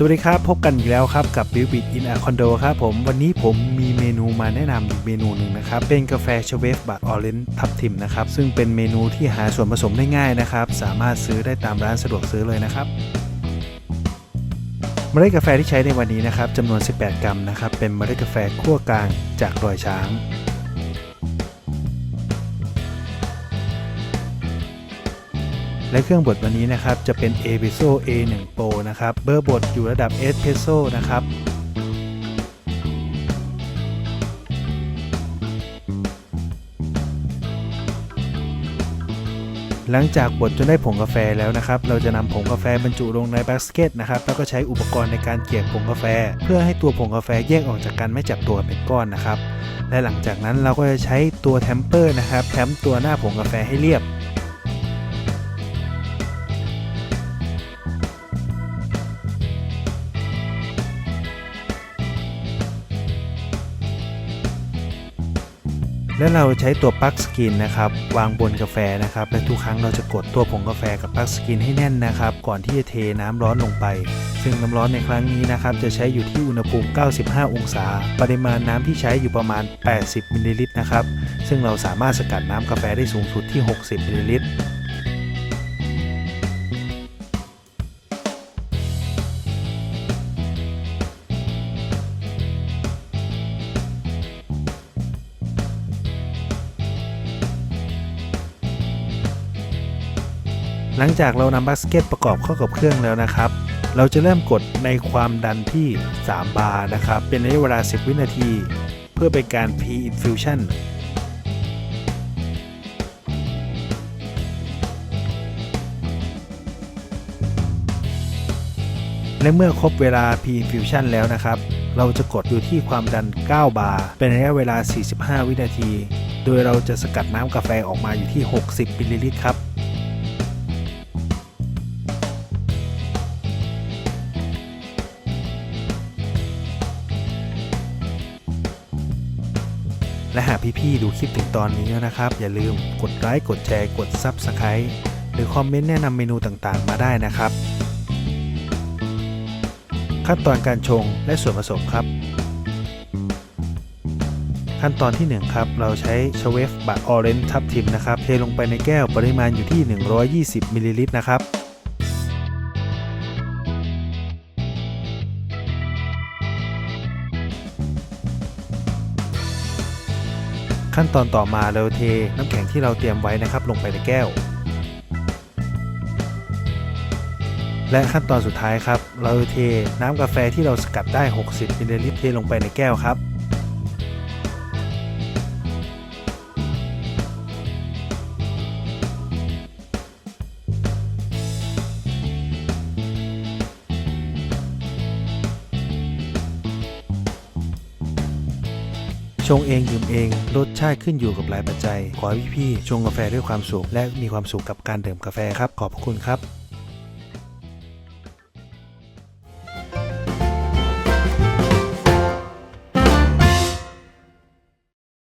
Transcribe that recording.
สวัสดีครับ พบกันอีกแล้วครับกับ b i l b i t in a Condo ครับผมวันนี้ผมมีเมนูมาแนะนำอีกเมนูหนึ่งนะครับ เป็นกาแฟชเวฟบัตออเรนทับทิมนะครับ ซึ่งเป็นเมนูที่หาส่วนผสมได้ง่ายนะครับ สามารถซื้อได้ตามร้านสะดวกซื้อเลยนะครับเมล็ดกาแฟที่ใช้ในวันนี้นะครับจำนวน 18 กรัมนะครับ เป็นเมล็ดกาแฟคั่วกลางจากดอยช้าง และเครื่องบดวันนี้นะครับจะเป็น a b i s o A1 Pro นะครับเบอร์บดอยู่ระดับ Espresso นะครับหลังจากบดจนได้ผงกาแฟแล้วนะครับ เราจะนำผงกาแฟบรรจุลงในบาสเกตนะครับ แล้วก็ใช้อุปกรณ์ในการเกี่ยผงกาแฟ เพื่อให้ตัวผงกาแฟแยกออกจากกันไม่จับตัวเป็นก้อนนะครับ และหลังจากนั้นเราก็จะใช้ตัวแทมเปอร์นะครับแทมตัวหน้าผงกาแฟให้เรียบ และเราใช้ตัวปลั๊กสกินนะครับวางบนกาแฟนะครับและทุกครั้งเราจะกดตัวผงกาแฟกับปลั๊กสกินให้แน่นนะครับ ก่อนที่จะเทน้ำร้อนลงไป ซึ่งน้ำร้อนในครั้งนี้นะครับจะใช้อยู่ที่อุณหภูมิ 95 องศา ปริมาณน้ำที่ใช้อยู่ประมาณ 80มิลลิลิตรนะครับซึ่งเราสามารถสกัดน้ำกาแฟได้สูงสุดที่ 60มิลลิลิตร หลังจากเรานำบาสเกตประกอบเข้ากับเครื่องแล้วนะครับ เราจะเริ่มกดในความดันที่ 3 บาร์นะครับ เป็นระยะเวลา 10 วินาที เพื่อเป็นการ pre-infusion และเมื่อครบเวลา pre-infusion แล้วนะครับ เราจะกดอยู่ที่ความดัน 9 บาร์ เป็นระยะเวลา 45 วินาที โดยเราจะสกัดน้ำกาแฟออกมาอยู่ที่ 60มิลลิลิตรครับ และหากพี่ๆดูคลิปถึงตอนนี้แล้วนะครับ อย่าลืมกดไลค์กดแชร์กด Subscribe หรือคอมเมนต์แนะนำเมนูต่างๆ มาได้นะครับ ขั้นตอนการชงและส่วนผสมครับ ขั้นตอนที่ 1 ครับ เราใช้ชเวฟบัตออเรนทับทิมนะครับ เทลงไปในแก้วปริมาณอยู่ที่ 120มิลลิลิตรนะครับ ขั้นตอนต่อมาเราเทน้ำแข็งที่เราเตรียมไว้นะครับ ลงไปในแก้ว และขั้นตอนสุดท้ายครับ เราเทน้ำกาแฟที่เราสกัดได้ 60มิลลิลิตรเทลงไปในแก้วครับ ชงเองดื่มเองรสชาติขึ้นอยู่กับหลายปัจจัย ขอให้พี่ๆชงกาแฟด้วยความสุขและมีความสุขกับการดื่มกาแฟครับ ขอบคุณครับ